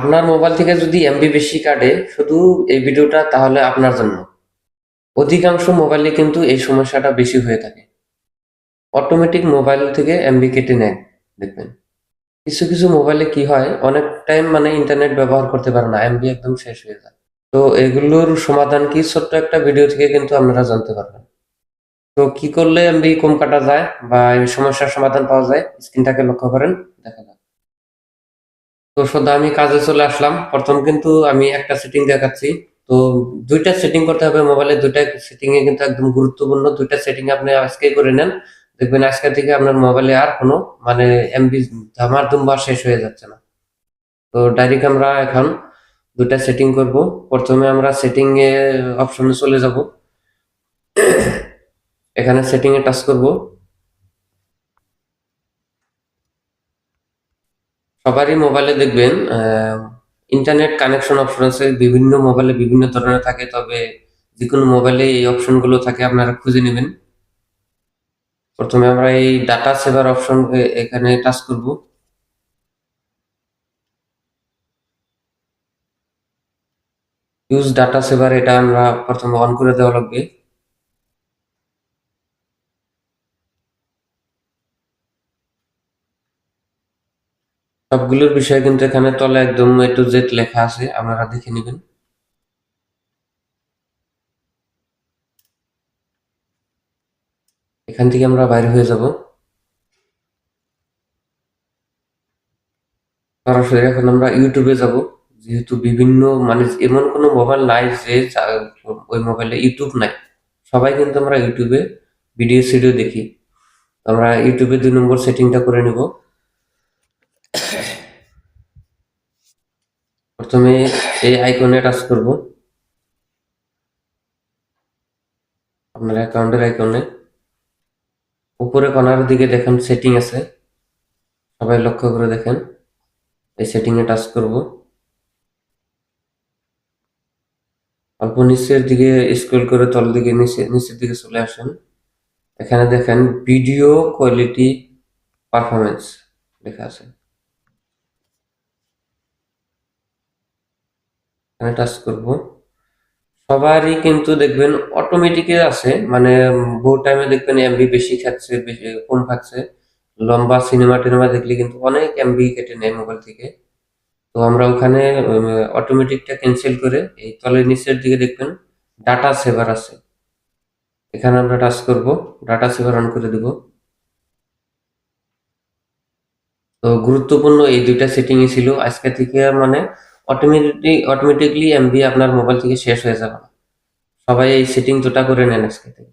আপনার মোবাইল থেকে যদি এমবি বেশি কাটে, শুধু এই ভিডিওটা তাহলে আপনার জন্য। অধিকাংশ মোবাইলে কিন্তু এই সমস্যাটা বেশি হয়ে থাকে। অটোমেটিক মোবাইল থেকে এমবি কেটে নেয়, দেখবেন। কিছু কিছু মোবাইলে কি হয়, অনেক টাইম মানে ইন্টারনেট ব্যবহার করতে পারে না এমবি একদম শেষ হয়ে যায়। তো এগুলোর সমাধান কি? ছোট্ট একটা ভিডিও থেকে কিন্তু আপনারা জানতে পারবেন। তো কি করলে এমবি কম কাটা যায় বা এই সমস্যার সমাধান পাওয়া যায় স্ক্রিনটাকে লক্ষ্য করেন, দেখা যাক। তো সদা আমি কাজে চলে আসলাম। প্রথম কিন্তু আমি একটা সেটিং দেখাচ্ছি। তো দুইটা সেটিং করতে হবে মোবাইলে দুইটা সেটিং এ কিন্তু একদম গুরুত্বপূর্ণ। দুইটা সেটিং আপনি আজকে করে নেন। দেখবেন আজকে থেকে আপনার মোবাইলে আর কোনো মানে এমবি ধামার দুম্বার শেষ হয়ে যাচ্ছে না। তো ডাইরেক্ট আমরা এখন দুটা সেটিং করব। প্রথমে আমরা সেটিং এ অপশনে চলে যাব। এখানে সেটিং এ টাচ করব। সবারই মোবাইলে দেখবেন ইন্টারনেট কানেকশন অপশন আছে, বিভিন্ন মোবাইলে বিভিন্ন ধরনের থাকে, তবে যে কোনো মোবাইলে এই অপশনগুলো থাকে, আপনারা খুঁজে নেবেন। প্রথমে আমরা এই ডাটা সেভার অপশন এখানে টাচ করব। ইউজ ডাটা সেভার এটা আমরা প্রথমে অন করে দেওয়া লাগবে। সবগুলোর বিষয় কিন্তু এখানে তলে একদম এ টু জেড লেখা আছে, আপনারা দেখে নেবেন। এখান থেকে আমরা বাইরে হয়ে যাব। সরাসরি এখন আমরা ইউটিউবে যাব, যেহেতু বিভিন্ন মানে এমন কোনো মোবাইল নাই যে ওই মোবাইলে ইউটিউব নাই। সবাই কিন্তু আমরা ইউটিউবে ভিডিও সিডিও দেখি। আমরা ইউটিউবে দুই নম্বর সেটিংটা করে নেব। প্রথমে এই আইকনে টাচ করব। আপনার অ্যাকাউন্টের আইকনে উপরে কর্নার দিকে দেখেন সেটিং আছে। সবাই লক্ষ্য করে দেখেন। এই সেটিং এ টাচ করব। অল্প নিচের দিকে স্ক্রল করে তল দিকে নিচে নিচের দিকে চলে আসেন। এখানে দেখেন ভিডিও কোয়ালিটি পারফরমেন্স লেখা আছে। এখানে টাচ করব। সবারই কিন্তু দেখবেন অটোমেটিকে আছে মানে বহু টাইমে দেখবেন এমবি বেশি খাচ্ছে, বেশি কম খাচ্ছে। লম্বা সিনেমা টিনেমা দেখলে কিন্তু অনেক এমবি কেটে নেয় মোবাইল থেকে। তো আমরা ওখানে অটোমেটিকটা ক্যান্সেল করে এই তলের নিচের দিকে দেখবেন ডাটা সেভার আছে। এখানে আমরা টাচ করব ডাটা সেভার অন করে দেব। তো গুরুত্বপূর্ণ এই দুইটা সেটিংই ছিল। আজকে থেকে মানে অটোমেটিক অটোমেটিকলি এমবি আপনার মোবাইল থেকে শেষ হয়ে যাবে। সবাই এই সেটিং দুটা করে নেন আজকে থেকে।